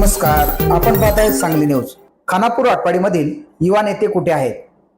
आपण पाहत सांगली न्यूज. खानापूर आटपाडीमधील युवा नेते कुठे आहेत?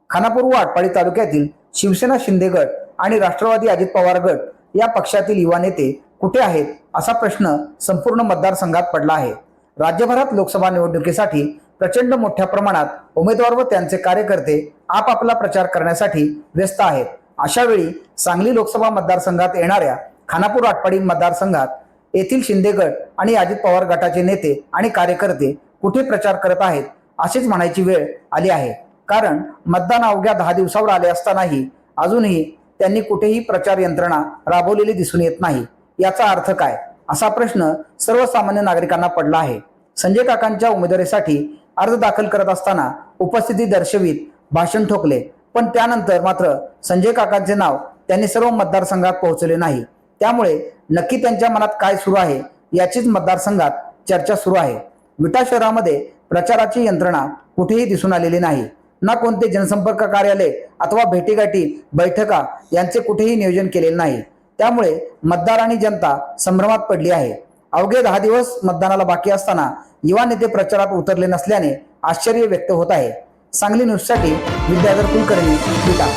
खानापूर व आटपाडी तालुक्यातील शिवसेना शिंदे गट आणि राष्ट्रवादी अजित पवार गट या पक्षातील युवा नेते कुठे आहेत असा प्रश्न संपूर्ण मतदारसंघात पडला आहे. राज्यभरात लोकसभा निवडणुकीसाठी प्रचंड मोठ्या प्रमाणात उमेदवार व त्यांचे कार्यकर्ते आपापला प्रचार करण्यासाठी व्यस्त आहेत. अशा वेळी सांगली लोकसभा मतदारसंघात येणाऱ्या खानापूर आटपाडी मतदारसंघात येथील शिंदे गट आणि अजित पवार गटाचे नेते आणि कार्यकर्ते कुठे प्रचार करत आहेत अशीच म्हणायची वेळ आली आहे. कारण मतदान अवघ्या दहा दिवसावर आले असतानाही अजूनही त्यांनी कुठेही प्रचार यंत्रणा राबवलेली दिसून येत नाही. याचा अर्थ काय? असा प्रश्न सर्वसामान्य नागरिकांना पडला आहे. संजय काकांच्या उमेदवारीसाठी अर्ज दाखल करत असताना उपस्थिती दर्शवित भाषण ठोकले. पण त्यानंतर मात्र संजय काकांचे नाव त्यांनी सर्व मतदारसंघात पोहोचले नाही. त्यामुळे नक्की त्यांच्या मनात काय सुरू आहे याचीच मतदारसंघात चर्चा सुरू आहे. विटा शहरामध्ये प्रचाराची यंत्रणा कुठेही दिसून आलेली नाही. ना कोणते जनसंपर्क कार्यालय अथवा भेटीगाठी बैठका यांचे कुठेही नियोजन केलेले नाही. त्यामुळे मतदार आणि जनता संभ्रमात पडली आहे. अवघे दहा दिवस मतदानाला बाकी असताना युवा नेते प्रचारात उतरले नसल्याने आश्चर्य व्यक्त होत आहे. सांगली न्यूजसाठी विद्याधर कुलकर्णी विटा.